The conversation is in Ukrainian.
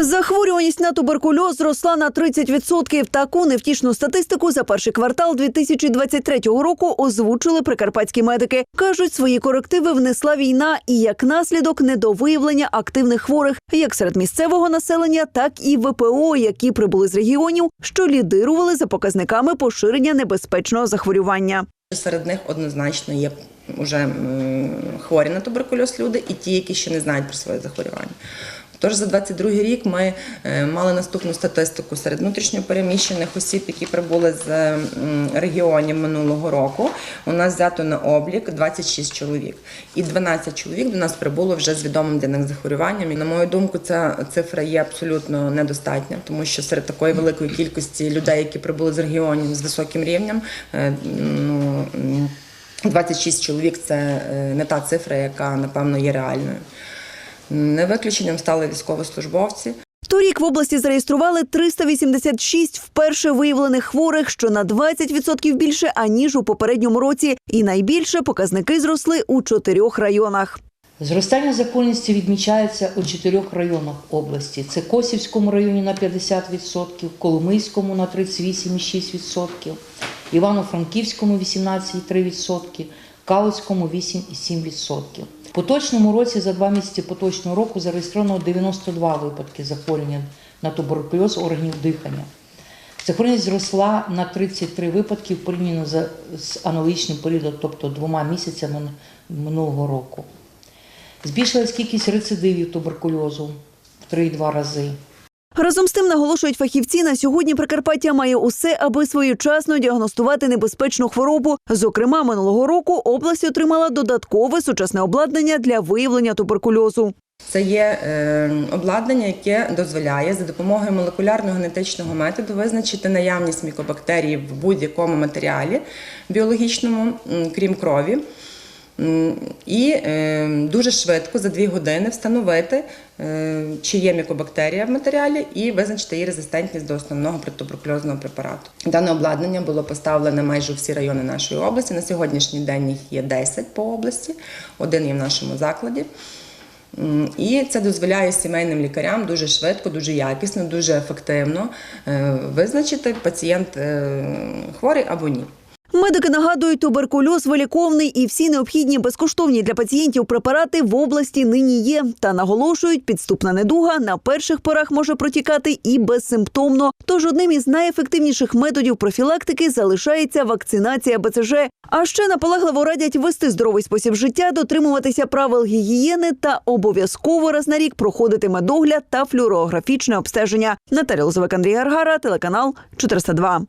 Захворюваність на туберкульоз зросла на 30%. Таку невтішну статистику за перший квартал 2023 року озвучили прикарпатські медики. Кажуть, свої корективи внесла війна і як наслідок недовиявлення активних хворих як серед місцевого населення, так і ВПО, які прибули з регіонів, що лідирували за показниками поширення небезпечного захворювання. Серед них однозначно є вже хворі на туберкульоз люди і ті, які ще не знають про своє захворювання. Тож за 22 рік ми е, мали наступну статистику серед внутрішньопереміщених осіб, які прибули з регіонів минулого року. У нас взято на облік 26 чоловік, і 12 чоловік до нас прибуло вже з відомим для них захворюванням. І на мою думку, ця цифра є абсолютно недостатня, тому що серед такої великої кількості людей, які прибули з регіонів з високим рівнем, е, ну м, 26 чоловік це е, не та цифра, яка напевно є реальною. Не виключенням стали військовослужбовці. Торік в області зареєстрували 386 вперше виявлених хворих, що на 20% більше аніж у попередньому році, і найбільше показники зросли у чотирьох районах. Зростання захворюваності відмічається у чотирьох районах області: це Косівському районі на 50%, Коломийському на 38,6%, Івано-Франківському 18,3%, Калицькому 8,7%. Поточному році за два місяці поточного року зареєстровано 92 випадки захворювання на туберкульоз органів дихання. Захворюваність зросла на 33 випадки порівняно з аналогічним періодом, тобто двома місяцями минулого року. Збільшилась кількість рецидивів туберкульозу в 3,2 рази. Разом з тим наголошують фахівці, на сьогодні Прикарпаття має усе, аби своєчасно діагностувати небезпечну хворобу. Зокрема, минулого року область отримала додаткове сучасне обладнання для виявлення туберкульозу. Це є е, обладнання, яке дозволяє за допомогою молекулярно-генетичного методу визначити наявність мікобактерій в будь-якому матеріалі біологічному, крім крові. І е, дуже швидко за дві години встановити, е, чи є мікобактерія в матеріалі, і визначити її резистентність до основного протитуберкульозного препарату. Дане обладнання було поставлене майже у всі райони нашої області. На сьогоднішній день їх є 10 по області, один є в нашому закладі. І це дозволяє сімейним лікарям дуже швидко, дуже якісно, дуже ефективно е, визначити пацієнт хворий або ні. Медики нагадують, туберкульоз виліковний і всі необхідні безкоштовні для пацієнтів препарати в області нині є. Та наголошують, підступна недуга на перших порах може протікати і безсимптомно. Тож одним із найефективніших методів профілактики залишається вакцинація БЦЖ. А ще наполегливо радять вести здоровий спосіб життя, дотримуватися правил гігієни та обов'язково раз на рік проходити медогляд та флюорографічне обстеження. Наталя Лозовик, Андрій Гаргара, телеканал 402.